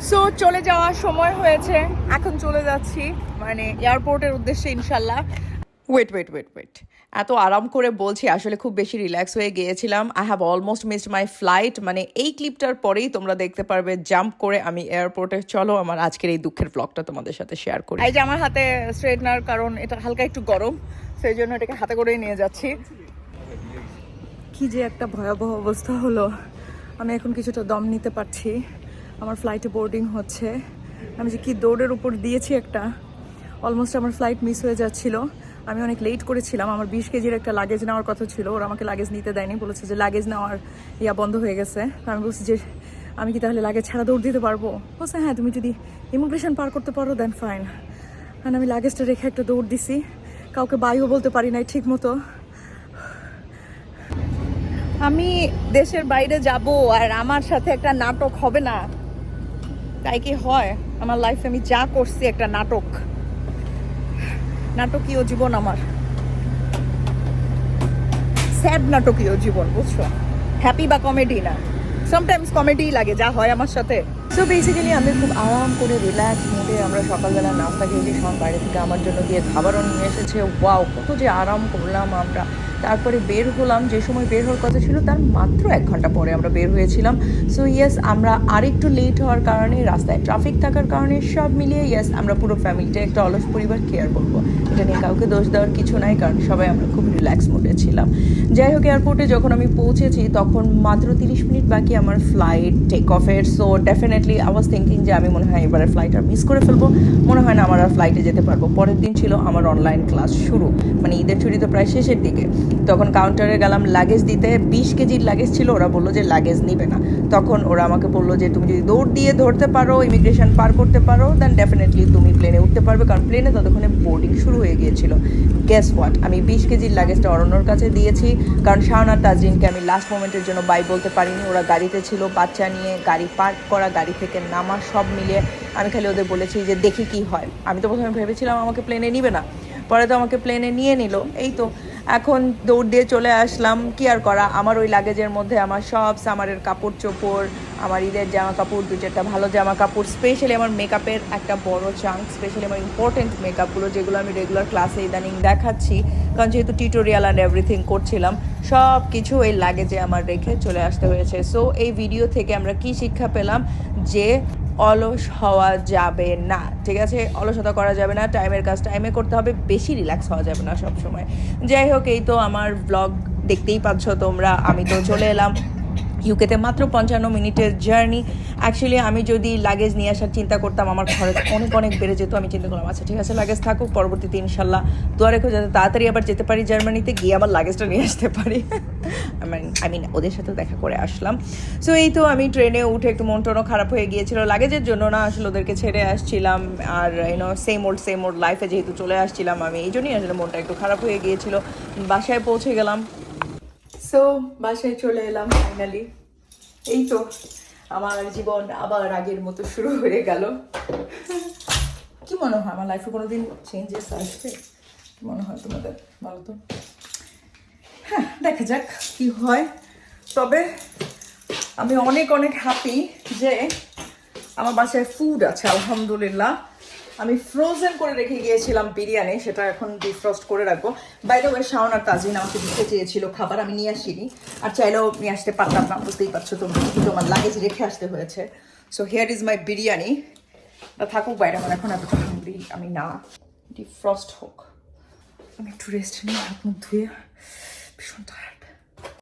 So চলে যাওয়ার সময় হয়েছে। এখন চলে যাচ্ছি মানে এয়ারপোর্টের উদ্দেশ্যে ইনশাল্লাহ ওয়েট ওয়েট ওয়েট ওয়েট এত আরাম করে বলছি আসলে খুব বেশি রিল্যাক্স হয়ে গিয়েছিলাম। I have almost missed my flight মানে এই ক্লিপটার পরেই তোমরা দেখতে পারবে জাম্প করে আমি এয়ারপোর্টে চলো আমার আজকের এই দুঃখের ব্লগটা তোমাদের সাথে শেয়ার করি। এই যে আমার হাতে স্ট্রেটনার কারণ এটা হালকা একটু গরম সেই জন্য এটাকে হাতে করেই নিয়ে যাচ্ছি। কি যে একটা ভয়াবহ অবস্থা হলো। আমি এখন কিছুটা দম নিতে পারছি। আমার ফ্লাইটে বোর্ডিং হচ্ছে। আমি যে কি দৌড়ের উপর দিয়েছি একটা অলমোস্ট আমার ফ্লাইট মিস হয়ে যাচ্ছিল। আমি অনেক লেট করেছিলাম, আমার বিশ কেজির একটা লাগেজ নেওয়ার কথা ছিল, ওরা আমাকে লাগেজ নিতে দেয়নি, বলেছে যে লাগেজ নেওয়ার ইয়া বন্ধ হয়ে গেছে। আমি বলছি যে, আমি কি তাহলে লাগেজ ছাড়া দৌড় দিতে পারব? বলছে হ্যাঁ তুমি যদি ইমিগ্রেশন পার করতে পারো দেন ফাইন আর আমি লাগেজটা রেখে একটা দৌড় দিছি। কাউকে বাইও বলতে পারি নাই ঠিক মতো আমি দেশের বাইরে যাব আর আমার সাথে একটা নাটক হবে না। তাই কি হয়? আমার লাইফে আমি যা করছি একটা নাটক। নাটকীয় জীবন আমার। স্যাড নাটকীয় জীবন, বুঝছ? হ্যাপি বা কমেডি না। সামটাইমস কমেডি লাগে, যা হয় আমার সাথে। সো বেসিক্যালি আমি খুব আরাম করে রিল্যাক্স মুডে আমরা সকালবেলা নাস্তা খেয়েছি সব বাইরে থেকে আমার জন্য গিয়ে খাবারও নিয়ে এসেছে। ওয়াও কত যে আরাম করলাম আমরা। তারপরে বের হলাম। যে সময় বের হওয়ার কথা ছিল, তার মাত্র এক ঘণ্টা পরে আমরা বের হয়েছিলাম। সো ইয়েস আমরা আরেকটু লেট হওয়ার কারণে, রাস্তায় ট্রাফিক থাকার কারণে সব মিলিয়ে ইয়েস আমরা পুরো ফ্যামিলিটা একটা অলস পরিবার কেয়ার করব। এটা নিয়ে কাউকে দোষ দেওয়ার কিছু নাই, কারণ সবাই আমরা খুব রিল্যাক্স মুডে ছিলাম। যাই হোক এয়ারপোর্টে যখন আমি পৌঁছেছি, তখন মাত্র তিরিশ মিনিট বাকি আমার ফ্লাইট টেক অফের so definitely I was thinking যে আমি মনে হয় এবারে ফ্লাইট আর মিস করে ফেলব। মনে হয় না আমার আর ফ্লাইটে যেতে পারব। পরের দিন ছিল আমার অনলাইন ক্লাস শুরু। মানে ঈদের ছুটি তো প্রায় শেষের দিকে। তখন কাউন্টারে গেলাম লাগেজ দিতে বিশ কেজির লাগেজ ছিল। ওরা বলল যে লাগেজ নিবে না। তখন ওরা আমাকে বলল যে, তুমি যদি দৌড় দিয়ে ধরতে পারো ইমিগ্রেশন পার করতে পারো দেন ডেফিনেটলি তুমি প্লেনে উঠতে পারবে। কারণ প্লেনে ততক্ষণে বোর্ডিং শুরু হয়ে গিয়েছিল। গ্যাস হোয়াট আমি বিশ কেজির লাগেজটা অরণ্যর কাছে দিয়েছি। কারণ শাওনা তাজরিনকে আমি লাস্ট মোমেন্টের জন্য বাই বলতে পারিনি। ওরা গাড়িতে ছিল, বাচ্চা নিয়ে গাড়ি পার্ক করা, গাড়ি থেকে নামা, সব মিলিয়ে আমি খালি ওদের বলেছি যে, দেখি কি হয়। আমি তো প্রথমে ভেবেছিলাম আমাকে প্লেনে নিবে না। পরে তো আমাকে প্লেনে নিয়ে নিল। এই তো এখন দৌড় দিয়ে চলে আসলাম। কি আর করা? আমার ওই লাগেজের মধ্যে আমার সব সামারের কাপড় চোপড় আমার ঈদের জামা কাপড় দু চারটা ভালো জামা কাপড় স্পেশালি আমার মেকআপের একটা বড় চাঙ্ক স্পেশালি আমার ইম্পর্টেন্ট মেকআপগুলো যেগুলো আমি রেগুলার ক্লাসে ইদানিং দেখাচ্ছি। কারণ যেহেতু টিউটোরিয়াল অ্যান্ড এভরিথিং করছিলাম সব কিছু এই লাগেজে আমার রেখে চলে আসতে হয়েছে। সো এই ভিডিও থেকে আমরা কি শিক্ষা পেলাম? যে অলস হওয়া যাবে না, ঠিক আছে? অলসতা করা যাবে না টাইমের কাজ টাইমে করতে হবে, বেশি রিল্যাক্স হওয়া যাবে না সবসময়। যাই হোক, এই তো আমার ব্লগ দেখতেই পাচ্ছ তোমরা, আমি তো চলে এলাম। ইউকেতে মাত্র পঞ্চান্ন মিনিটের জার্নি অ্যাকচুয়ালি আমি যদি লাগেজ নিয়ে আসার চিন্তা করতাম, আমার খরচ অনেক অনেক বেড়ে যেত। আমি চিন্তা করলাম আচ্ছা ঠিক আছে লাগেজ থাকুক, পরবর্তীতে ইনশাল্লাহ দোয়া রেখো যাতে তাড়াতাড়ি আবার যেতে পারি জার্মানিতে গিয়ে আবার লাগেজটা নিয়ে আসতে পারি। আই মিন ওদের সাথে দেখা করে আসলাম। সো এই তো আমি ট্রেনে উঠে একটু মন টনও খারাপ হয়ে গিয়েছিল। লাগেজের জন্য না, আসলে ওদেরকে ছেড়ে আসছিলাম। আর you know same old same old লাইফে যেহেতু চলে আসছিলাম, আমি এই জন্যই আসলে মনটা একটু খারাপ হয়ে গিয়েছিল। বাসায় পৌঁছে গেলাম। সো বাসায় চলে এলাম ফাইনালি এই তো আমার জীবন আবার আগের মতো শুরু হয়ে গেল। কি মনে হয়, আমার লাইফে কোনোদিন চেঞ্জেস আসবে? কি মনে হয় তোমাদের, বলো তো? হ্যাঁ দেখা যাক কি হয়। তবে আমি অনেক অনেক হ্যাপি যে আমার বাসায় ফুড আছে, আলহামদুলিল্লাহ। আমি ফ্রোজেন করে রেখে গিয়েছিলাম বিরিয়ানি, সেটা এখন ডিফ্রস্ট করে রাখব। বাইরে ওই শাওন আর তাজিন আমাকে দিতে চেয়েছিল খাবার, আমি নিয়ে আসিনি। আর চাইলেও নিয়ে আসতে পারতাম না, বুঝতেই পারছ তোমরা কিন্তু আমার লাগেজ রেখে আসতে হয়েছে। So here is my biryani. থাকুক বাইরে, আমার এখন এতটা হাঙ্গরি আমি না। ডিফ্রস্ট হোক। আমি একটু রেস্ট নিই হাত মুখ ধুয়ে ভীষণ